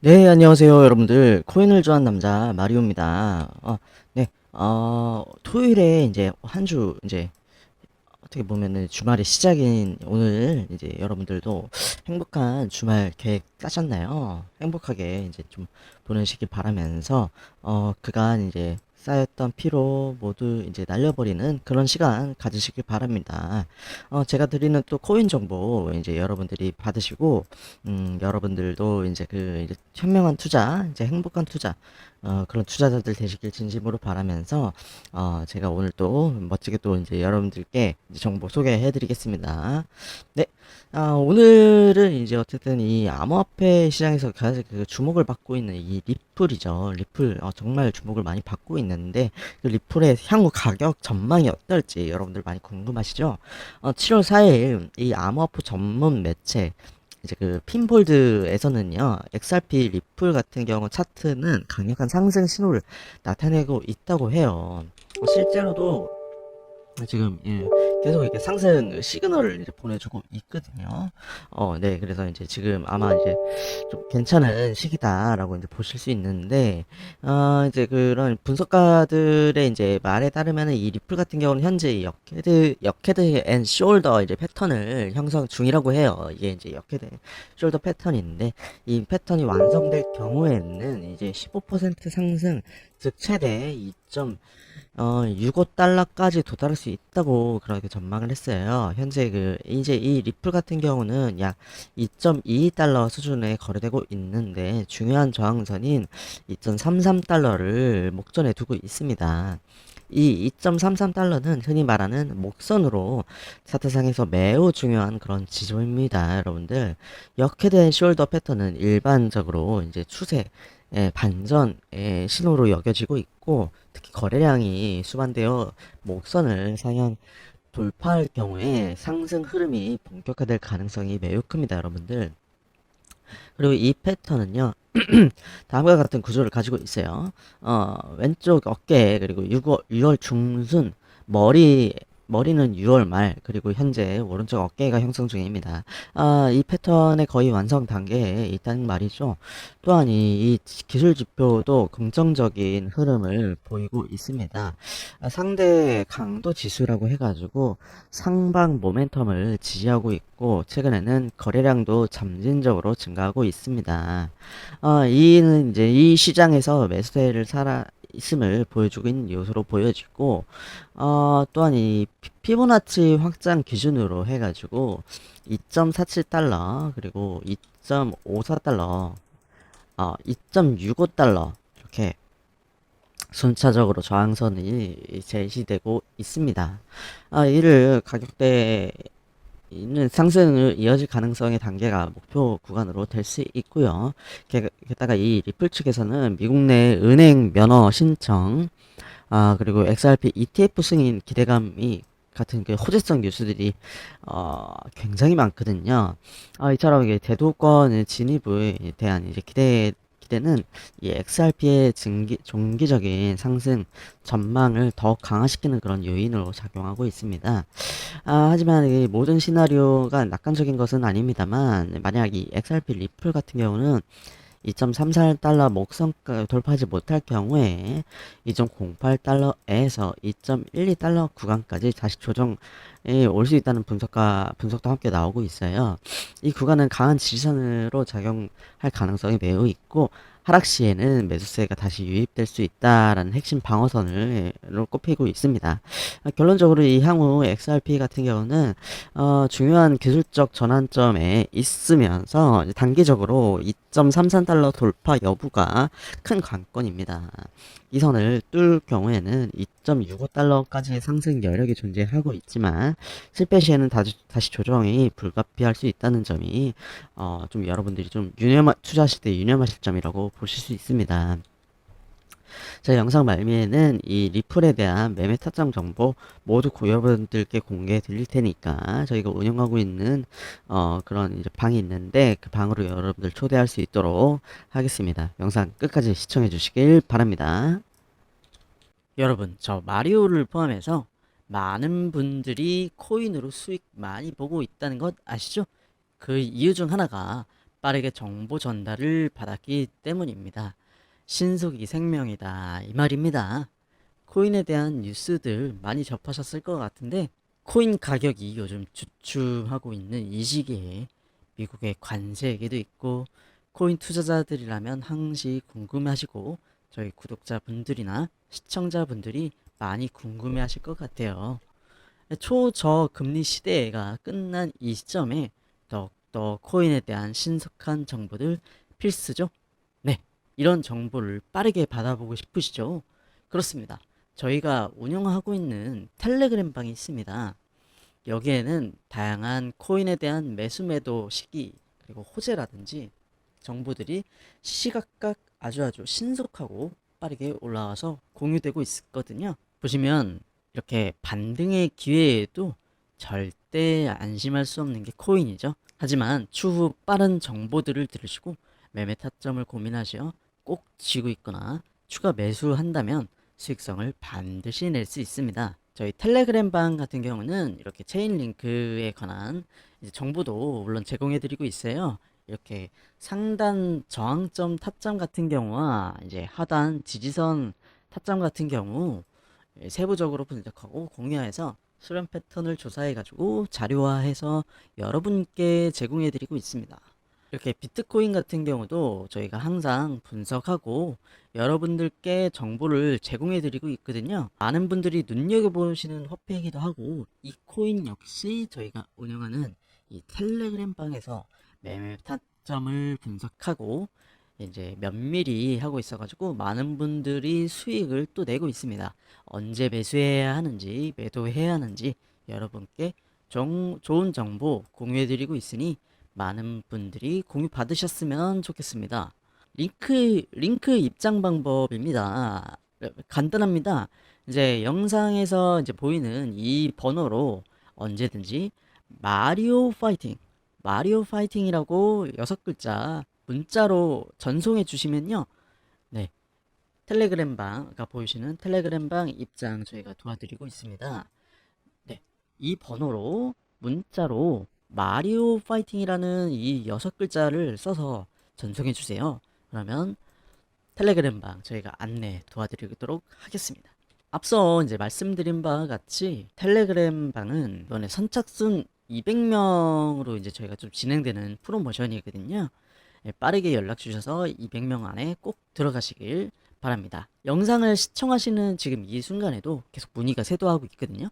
네, 안녕하세요, 여러분들. 코인을 좋아하는 남자, 마리오입니다. 어, 네, 어, 토요일에 이제 한 주, 이제, 어떻게 보면은 주말의 시작인 오늘, 이제 여러분들도 행복한 주말 계획 짜셨나요? 행복하게 이제 좀 보내시길 바라면서, 어, 그간 이제 쌓였던 피로 모두 이제 날려버리는 그런 시간 가지시길 바랍니다. 어, 제가 드리는 또 코인 정보 이제 여러분들이 받으시고, 음, 여러분들도 이제 그 이제 현명한 투자, 이제 행복한 투자, 어, 그런 투자자들 되시길 진심으로 바라면서, 어, 제가 오늘 또 멋지게 또 이제 여러분들께 이제 정보 소개해 드리겠습니다. 네. 아, 오늘은 이제 어쨌든 이 암호화폐 시장에서 가장 그 주목을 받고 있는 이 리플이죠. 리플, 어, 정말 주목을 많이 받고 있는데, 그 리플의 향후 가격 전망이 어떨지 여러분들 많이 궁금하시죠? 어, 7월 4일 이 암호화폐 전문 매체, 이제 그 핀볼드에서는요, XRP 리플 같은 경우 차트는 강력한 상승 신호를 나타내고 있다고 해요. 어, 실제로도 지금 예, 계속 이렇게 상승 시그널을 이제 보내주고 있거든요. 어, 네, 그래서 이제 지금 아마 이제 좀 괜찮은 시기다라고 이제 보실 수 있는데, 어, 이제 그런 분석가들의 이제 말에 따르면은 이 리플 같은 경우는 현재 이 역헤드, 역헤드 앤 숄더 이제 패턴을 형성 중이라고 해요. 이게 이제 역헤드 앤 숄더 패턴인데, 이 패턴이 완성될 경우에는 이제 15% 상승, 즉 최대 2. 어, 65달러까지 도달할 수 있다고 그렇게 전 망을 했어요. 현재 그, 이제 이 리플 같은 경우는 약 2.22달러 수준에 거래되고 있는데, 중요한 저항선인 2.33달러를 목전에 두고 있습니다. 이 2.33달러는 흔히 말하는 목선으로 차트상에서 매우 중요한 그런 지점입니다, 여러분들. 역헤드앤 숄더 패턴은 일반적으로 이제 추세, 예, 반전의 신호로 여겨지고 있고 특히 거래량이 수반되어 목선을 상향 돌파할 경우에 상승 흐름이 본격화될 가능성이 매우 큽니다, 여러분들. 그리고 이 패턴은요, 다음과 같은 구조를 가지고 있어요. 어, 왼쪽 어깨, 그리고 6월, 6월 중순, 머리, 머리는 6월 말, 그리고 현재 오른쪽 어깨가 형성 중입니다. 아, 이 패턴의 거의 완성 단계에 있다는 말이죠. 또한 이, 이 기술 지표도 긍정적인 흐름을 보이고 있습니다. 아, 상대 강도 지수라고 해가지고 상방 모멘텀을 지지하고 있고, 최근에는 거래량도 점진적으로 증가하고 있습니다. 어, 이는 이제 이 시장에서 매수세를 살아 있음을 보여주고 있는 요소로 보여지고, 어, 또한 이 피- 피보나치 확장 기준으로 해가지고 2.47달러, 그리고 2.54달러, 어, 2.65달러, 이렇게 순차적으로 저항선이 제시되고 있습니다. 아, 이를 가격대 있는 상승을 이어질 가능성의 단계가 목표 구간으로 될 수 있고요. 게- 게다가 이 리플 측에서는 미국 내 은행 면허 신청, 아, 그리고 XRP ETF 승인 기대감이 같은 그 호재성 뉴스들이 어, 굉장히 많거든요. 아, 이처럼 이게 대도권 진입에 대한 이제 기대 기대는 이 XRP의 증기, 종기적인 상승 전망을 더욱 강화시키는 그런 요인으로 작용하고 있습니다. 아, 하지만 이 모든 시나리오가 낙관적인 것은 아닙니다만, 만약 이 XRP 리플 같은 경우는 2.34달러 목선가 돌파하지 못할 경우에 2.08달러에서 2.12달러 구간까지 다시 조정에 올 수 있다는 분석과 분석도 함께 나오고 있어요. 이 구간은 강한 지지선으로 작용할 가능성이 매우 있고 하락 시에는 매수세가 다시 유입될 수 있다라는 핵심 방어선을 꼽히고 있습니다. 아, 결론적으로 이 향후 XRP 같은 경우는 어, 중요한 기술적 전환점에 있으면서 단기적으로 2.33달러 돌파 여부가 큰 관건입니다. 이 선을 뚫을 경우에는 2.65달러까지의 상승 여력이 존재하고 있지만 실패 시에는 다시, 다시 조정이 불가피할 수 있다는 점이 어, 좀 여러분들이 좀 유념하, 투자하실 때 유념하실 점이라고 보실 수 있습니다. 제 영상 말미에는 이 리플에 대한 매매 타점 정보 모두 고- 여러분들께 공개해 드릴 테니까 저희가 운영하고 있는 어 그런 이제 방이 있는데 그 방으로 여러분들 초대할 수 있도록 하겠습니다. 영상 끝까지 시청해 주시길 바랍니다. 여러분, 저 마리오를 포함해서 많은 분들이 코인으로 수익 많이 보고 있다는 것 아시죠? 그 이유 중 하나가 빠르게 정보 전달을 받았기 때문입니다. 신속이 생명이다 이 말입니다. 코인에 대한 뉴스들 많이 접하셨을 것 같은데 코인 가격이 요즘 주춤하고 있는 이 시기에 미국의 관세 얘기도 있고 코인 투자자들이라면 항시 궁금해하시고 저희 구독자분들이나 시청자분들이 많이 궁금해하실 것 같아요. 초저 금리 시대가 끝난 이 시점에 더욱더 코인에 대한 신속한 정보들 필수죠. 네, 이런 정보를 빠르게 받아보고 싶으시죠? 그렇습니다. 저희가 운영하고 있는 텔레그램 방이 있습니다. 여기에는 다양한 코인에 대한 매수 매도 시기 그리고 호재라든지 정보들이 시시각각 아주 아주 신속하고 빠르게 올라와서 공유되고 있거든요. 보시면 이렇게 반등의 기회에도 절대 안심할 수 없는 게 코인이죠. 하지만 추후 빠른 정보들을 들으시고 매매 타점을 고민하시어 꼭 쥐고 있거나 추가 매수한다면 수익성을 반드시 낼 수 있습니다. 저희 텔레그램 방 같은 경우는 이렇게 체인 링크에 관한 정보도 물론 제공해 드리고 있어요. 이렇게 상단 저항점 타점 같은 경우와 이제 하단 지지선 타점 같은 경우 예, 세부적으로 분석하고 공유해서 수렴 패턴을 조사해 가지고 자료화해서 여러분께 제공해 드리고 있습니다. 이렇게 비트코인 같은 경우도 저희가 항상 분석하고 여러분들께 정보를 제공해 드리고 있거든요. 많은 분들이 눈여겨보시는 화폐이기도 하고 이 코인 역시 저희가 운영하는 이 텔레그램 방에서 매매 타점을 분석하고 이제 면밀히 하고 있어가지고 많은 분들이 수익을 또 내고 있습니다. 언제 매수해야 하는지 매도해야 하는지 여러분께 정, 좋은 정보 공유해 드리고 있으니 많은 분들이 공유 받으셨으면 좋겠습니다. 링크 링크 입장 방법입니다. 간단합니다. 이제 영상에서 이제 보이는 이 번호로 언제든지 마리오 파이팅 마리오 파이팅이라고 여섯 글자 문자로 전송해 주시면요. 네. 텔레그램 방가 보이시는 텔레그램 방 입장 저희가 도와드리고 있습니다. 네. 이 번호로 문자로 마리오 파이팅이라는 이 여섯 글자를 써서 전송해 주세요. 그러면 텔레그램 방 저희가 안내 도와드리도록 하겠습니다. 앞서 이제 말씀드린 바와 같이 텔레그램 방은 이번에 선착순 200명으로 이제 저희가 좀 진행되는 프로모션이거든요. 예, 빠르게 연락 주셔서 200명 안에 꼭 들어가시길 바랍니다. 영상을 시청하시는 지금 이 순간에도 계속 문의가 쇄도하고 있거든요.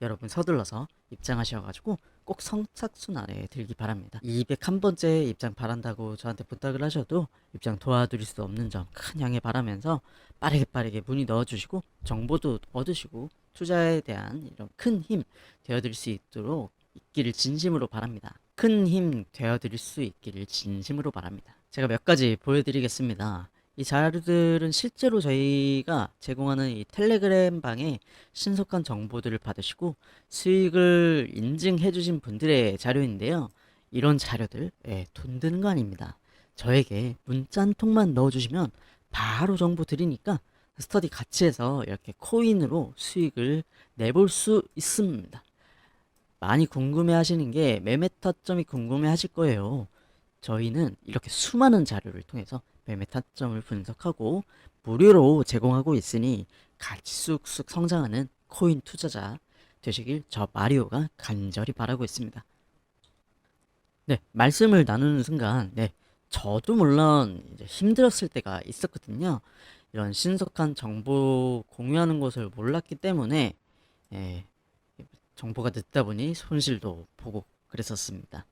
여러분 서둘러서 입장하셔가지고 꼭 선착순 안에 들기 바랍니다. 201번째 입장 바란다고 저한테 부탁을 하셔도 입장 도와드릴 수 없는 점 큰 양해 바라면서 빠르게 빠르게 문의 넣어주시고 정보도 얻으시고 투자에 대한 이런 큰 힘 되어드릴 수 있도록 있기를 진심으로 바랍니다. 큰 힘 되어드릴 수 있기를 진심으로 바랍니다. 제가 몇 가지 보여드리겠습니다. 이 자료들은 실제로 저희가 제공하는 이 텔레그램 방에 신속한 정보들을 받으시고 수익을 인증해 주신 분들의 자료인데요. 이런 자료들, 예, 돈 드는 거 아닙니다. 저에게 문자 한 통만 넣어주시면 바로 정보 드리니까 스터디 같이 해서 이렇게 코인으로 수익을 내볼 수 있습니다. 많이 궁금해 하시는 게 매매 타점이 궁금해 하실 거예요. 저희는 이렇게 수많은 자료를 통해서 매매 타점을 분석하고 무료로 제공하고 있으니 같이 쑥쑥 성장하는 코인 투자자 되시길 저 마리오가 간절히 바라고 있습니다. 네, 말씀을 나누는 순간, 네, 저도 물론 힘들었을 때가 있었거든요. 이런 신속한 정보 공유하는 것을 몰랐기 때문에, 예, 정보가 늦다 보니 손실도 보고 그랬었습니다.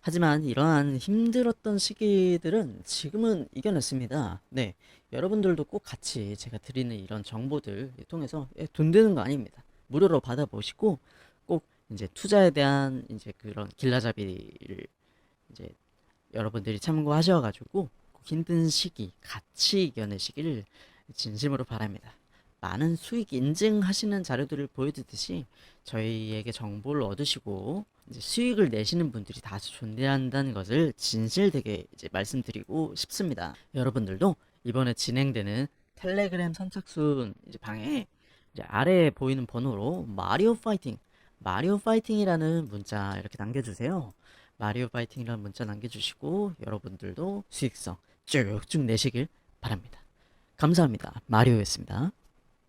하지만 이러한 힘들었던 시기들은 지금은 이겨냈습니다. 네, 여러분들도 꼭 같이 제가 드리는 이런 정보들 통해서 예, 돈 드는 거 아닙니다. 무료로 받아보시고 꼭 이제 투자에 대한 이제 그런 길라잡이를 이제 여러분들이 참고하셔가지고 꼭 힘든 시기 같이 이겨내시기를 진심으로 바랍니다. 많은 수익 인증하시는 자료들을 보여드듯이 저희에게 정보를 얻으시고 이제 수익을 내시는 분들이 다수 존재한다는 것을 진실되게 이제 말씀드리고 싶습니다. 여러분들도 이번에 진행되는 텔레그램 선착순 이제 방에 이제 아래에 보이는 번호로 마리오 파이팅, 마리오 파이팅이라는 문자 이렇게 남겨주세요. 마리오 파이팅이라는 문자 남겨주시고 여러분들도 수익성 쭉쭉 내시길 바랍니다. 감사합니다. 마리오였습니다.